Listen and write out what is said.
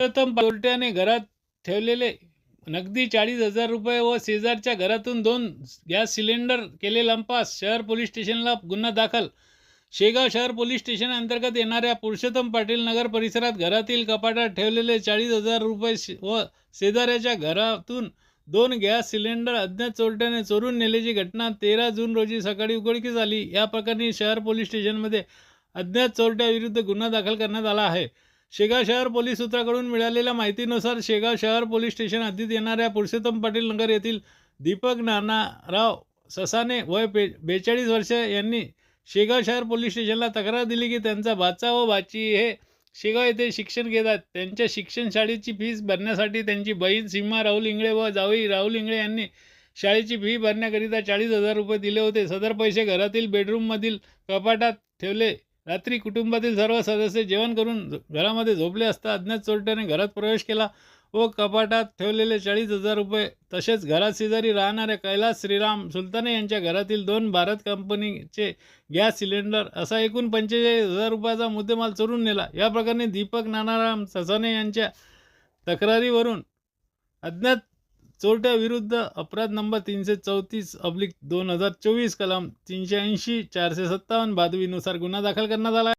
प्रथम चोरट्याने घरात ठेवलेले नगदी चाळीस हजार रुपये व शेजारच्या घरातून दोन गॅस सिलेंडर केले लंपास. शहर पोलीस स्टेशनला गुन्हा दाखल. शेगाव शहर पोलीस स्टेशन अंतर्गत येणाऱ्या पुरुषोत्तम पाटील नगर परिसरात घरातील कपाटात ठेवलेले चाळीस हजार रुपये व शेजाऱ्याच्या घरातून दोन गॅस सिलेंडर अज्ञात चोरट्याने चोरून नेल्याची घटना तेरा जून रोजी सकाळी उघडकीस आली. या प्रकरणी शहर पोलीस स्टेशनमध्ये अज्ञात चोरट्याविरुद्ध गुन्हा दाखल करण्यात आला आहे. शेगाव शहर पोलीस सूत्राकडून मिळालेल्या माहितीनुसार शेगाव शहर पोलीस स्टेशन हद्दीत येणाऱ्या पुरुषोत्तम पाटील नगर येथील दीपक नानाराव ससाने वय बे बेचाळीस वर्ष यांनी शेगाव शहर पोलीस स्टेशनला तक्रार दिली की त्यांचा भाचा व भाची हे शेगाव येथे शिक्षण घेतात त्यांच्या शिक्षण शाळेची फीस भरण्यासाठी त्यांची बहीण सीमा राहुल इंगळे व जावई राहुल इंगळे यांनी शाळेची फी भरण्याकरिता चाळीस हजार रुपये दिले होते. सदर पैसे घरातील बेडरूममधील कपाटात ठेवले रात्री कुटुंबातील सर्व सदस्य जेवण करून घरामध्ये झोपले असता अज्ञात चोरट्याने घरात प्रवेश केला व कपाटात ठेवलेले चाळीस हजार रुपये तसेच घरात शेजारी राहणाऱ्या कैलास श्रीराम सुलताने यांच्या घरातील दोन भारत कंपनीचे गॅस सिलेंडर असा एकूण पंचेचाळीस हजार रुपयाचा मुद्देमाल चोरून नेला. या प्रकरणी दीपक नानाराम ससाने यांच्या तक्रारीवरून अज्ञात चोरट्याविरुद्ध अपराध नंबर तीनशे चौतीस अब्लिक दोन हजार चोवीस कलम तीनशे ऐंशी चारशे सत्तावन्न बादवीनुसार गुन्हा दाखल करण्यात आला